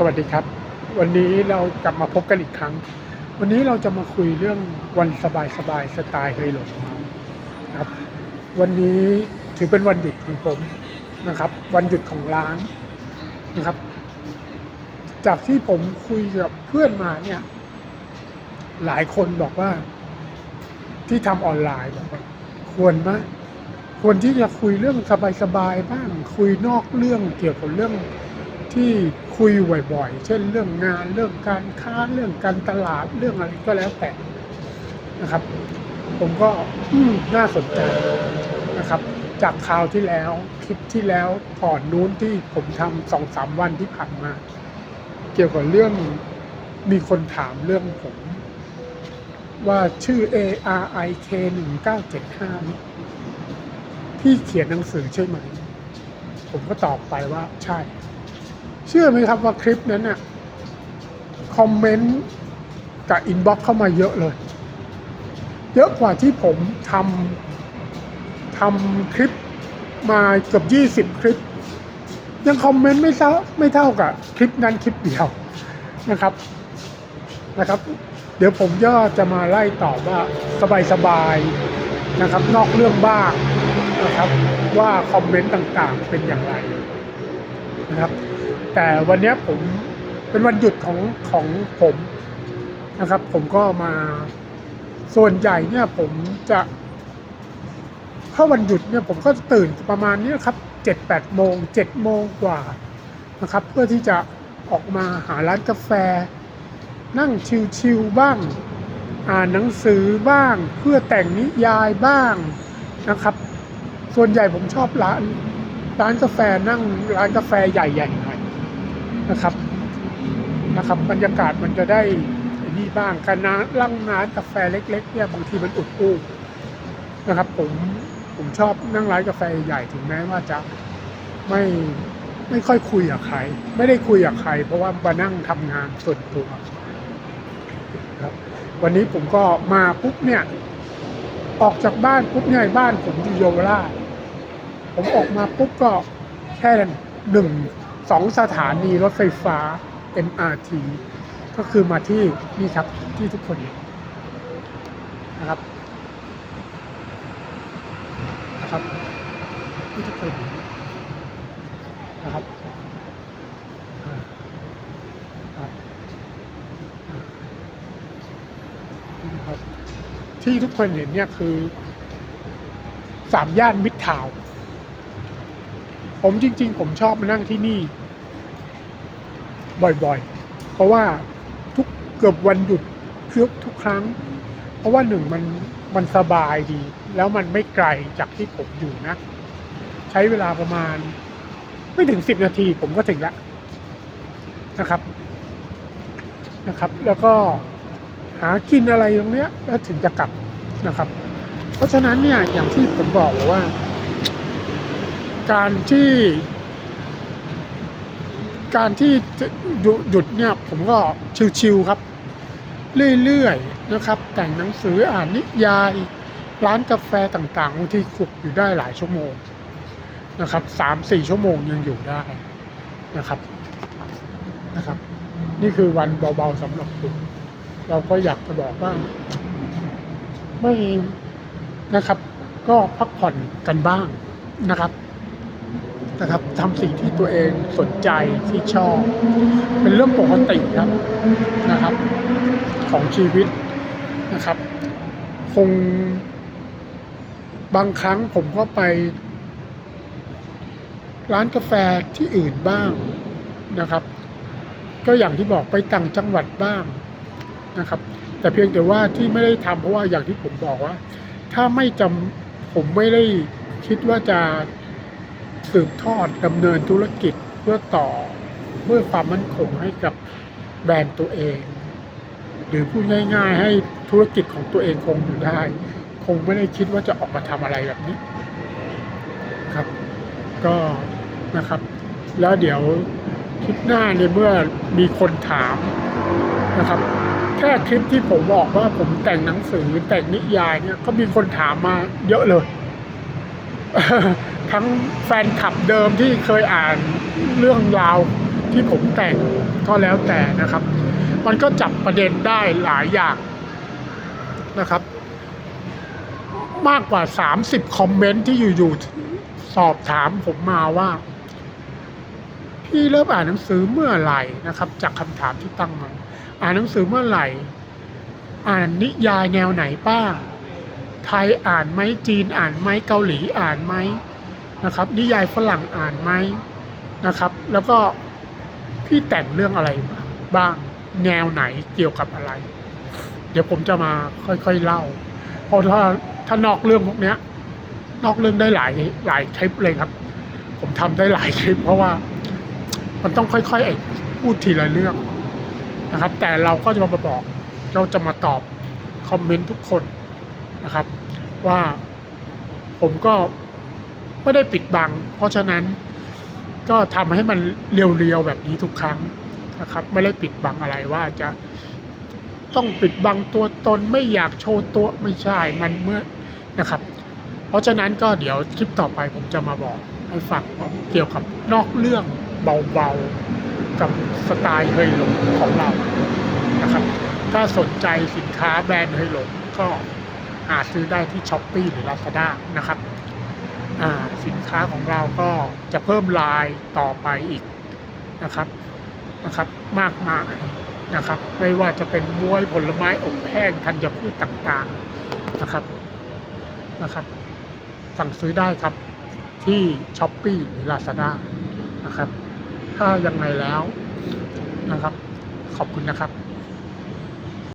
สวัสดีครับ วันนี้เรากลับมาพบกันอีกครั้ง วันนี้เราจะมาคุยเรื่องวันสบายสบายสไตล์เฮยหลงครับ วันนี้ถือเป็นวันหยุดของผมนะครับ วันหยุดของร้านนะครับ จากที่ผมคุยกับเพื่อนมาเนี่ย หลายคนบอกว่า ที่ทำออนไลน์บอกว่าควรไหมควรที่จะคุยเรื่องสบายๆบ้าง คุยนอกเรื่องเกี่ยวกับเรื่อง ที่คุยบ่อยๆ เช่นเรื่องงานเรื่องการค้าเรื่องการตลาดเรื่องอะไรก็แล้วแต่นะครับ ผมก็มน่าสนใจนะครับ จากคราวที่แล้วคลิปที่แล้วก่อนนู้นที่ผมทำสองสามวันที่ผ่านมา เกี่ยวกับเรื่องมีคนถามเรื่องผมว่าชื่อ A R I K หนึ่งเก้าเจ็ดห้าพี่เขียนหนังสือใช่ไหม ผมก็ตอบไปว่าใช่ เชื่อไหมครับว่าคลิปนั้นน่ะคอมเมนต์กับอินบ็อกเข้ามาเยอะเลย เยอะกว่าที่ผมทำทำคลิปมาเกือบยี่สิบคลิป ยังคอมเมนต์ไม่เท่าไม่เท่ากับคลิปนั้นคลิปเดียวนะครับนะครับ เดี๋ยวผมก็จะมาไล่ตอบว่าสบายๆนะครับ นอกเรื่องบ้างนะครับว่าคอมเมนต์ต่างๆเป็นอย่างไร นะครับ แต่วันนี้ผมเป็นวันหยุดของของผมนะครับ ผมก็มาส่วนใหญ่เนี่ยผมจะถ้าวันหยุดเนี่ยผมก็ตื่นประมาณนี้ครับเจ็ดแปดโมงเจ็ดโมงกว่านะครับ เพื่อที่จะออกมาหาร้านกาแฟ นั่งชิลๆบ้าง อ่านหนังสือบ้าง เพื่อแต่งนิยายบ้างนะครับ ส่วนใหญ่ผมชอบร้าน ร้านกาแฟนั่งร้านกาแฟใหญ่ๆหน่อยนะครับนะครับ บรรยากาศมันจะได้ไอ้นี่บ้างการน้ำลั่งน้ำกาแฟเล็ก ๆ เนี่ยบางทีมันอุดอู้นะครับ ผมผมชอบนั่งร้านกาแฟใหญ่ถึงแม้ว่าจะไม่ไม่ค่อยคุยกับใคร ไม่ได้คุยกับใคร เพราะว่ามานั่งทำงานส่วนตัวครับ วันนี้ผมก็มาปุ๊บเนี่ย ออกจากบ้านปุ๊บเนี่ยบ้านผมอยู่เยาวราช ผมออกมาปุ๊บก็แค่หนึ่งสองสถานีรถไฟฟ้า MRT ก็คือมาที่นี่ครับที่ทุกคนเห็นนะครับนะครับที่ทุกคนเห็นะครับอ่าครับอ่านี่นะครับที่ทุกคนเห็นเนี่ยคือสามย่านมิตรทาวน์ ผมจริง ๆ ผมชอบมานั่งที่นี่ บ่อยๆ เพราะว่าทุกเกือบวันหยุดเกือบทุกครั้ง เพราะว่าหนึ่งมันมันสบายดี แล้วมันไม่ไกลจากที่ผมอยู่นะ ใช้เวลาประมาณ ไม่ถึงสิบนาทีผมก็ถึงแล้วนะครับนะครับ แล้วก็หากินอะไรตรงเนี้ยแล้วถึงจะกลับนะครับ เพราะฉะนั้นเนี่ยอย่างที่ผมบอกว่า การที่การที่หยุดเนี่ยผมก็ชิวๆครับ เรื่อยๆนะครับ แต่งหนังสืออ่านนิยาย ร้านกาแฟต่างๆบางทีขุกอยู่ได้หลายชั่วโมงนะครับสามสี่ชั่วโมงยังอยู่ได้นะครับนะครับ นี่คือวันเบาๆสำหรับผมเราก็อยากจะบอกว่าไม่นะครับ ก็พักผ่อนกันบ้างนะครับ นะครับทำสิ่งที่ตัวเองสนใจที่ชอบ เป็นเรื่องปกติครับนะครับ ของชีวิตนะครับ คงบางครั้งผมก็ไป ร้านกาแฟที่อื่นบ้างนะครับ ก็อย่างที่บอกไปต่างจังหวัดบ้างนะครับ แต่เพียงแต่ว่าที่ไม่ได้ทำเพราะว่าอย่างที่ผมบอกว่า ถ้าไม่จำผมไม่ได้คิดว่าจะ สืบทอดดำเนินธุรกิจเพื่อต่อเพื่อความมั่นคงให้กับแบรนด์ตัวเอง หรือพูดง่าย ๆ ให้ธุรกิจของตัวเองคงอยู่ได้ คงไม่ได้คิดว่าจะออกมาทำอะไรแบบนี้ครับ ก็นะครับ แล้วเดี๋ยวคลิปหน้าเนี่ยเมื่อมีคนถามนะครับแค่คลิปที่ผมบอกว่าผมแต่งหนังสือแต่งนิยายเนี่ยก็มีคนถามมาเยอะเลย ทั้งแฟนคลับเดิมที่เคยอ่านเรื่องราวที่ผมแต่งก็แล้วแต่นะครับ มันก็จับประเด็นได้หลายอย่างนะครับ มากกว่า 30 คอมเมนต์ที่อยู่ๆสอบถามผมมาว่า พี่เริ่มอ่านหนังสือเมื่อไหร่นะครับ จากคำถามที่ตั้งมา อ่านหนังสือเมื่อไหร่ อ่านนิยายแนวไหนบ้าง ไทยอ่านไหมจีนอ่านไหมเกาหลีอ่านไหมนะครับ นิยายฝรั่งอ่านไหมนะครับ แล้วก็พี่แต่งเรื่องอะไรบ้างแนวไหนเกี่ยวกับอะไร เดี๋ยวผมจะมาค่อยๆเล่า เพราะถ้าถ้านอกเรื่องพวกเนี้ย นอกเรื่องได้หลายหลายคลิปเลยครับ ผมทำได้หลายคลิป เพราะว่ามันต้องค่อยๆไอ้พูดทีละเรื่องนะครับ แต่เราก็จะมาบอกเราจะมาตอบคอมเมนต์ทุกคน นะครับ ว่าผมก็ไม่ได้ปิดบัง เพราะฉะนั้นก็ทำให้มันเรียวๆแบบนี้ทุกครั้งนะครับ ไม่ได้ปิดบังอะไรว่าจะต้องปิดบังตัวตนไม่อยากโชว์ตัวไม่ใช่มันเมื่อนะครับ เพราะฉะนั้นก็เดี๋ยวคลิปต่อไปผมจะมาบอกให้ฟังเกี่ยวกับนอกเรื่องเบาๆกับสไตล์เฮยหลงของเรานะครับ ถ้าสนใจสินค้าแบรนด์เฮยหลงก็ หาซื้อได้ที่ช้อปปีหรือ Lazada นะครับสินค้าของเราก็จะเพิ่มลายต่อไปอีกนะครับนะครับมากมายนะครับ ไม่ว่าจะเป็นบวยผลไม้อบแห้งธัญพืชต่างๆนะครับนะครับ สั่งซื้อได้ครับที่ช้อปปีหรือ Lazada นะครับ ถ้ายังไงแล้วนะครับ ขอบคุณนะครับ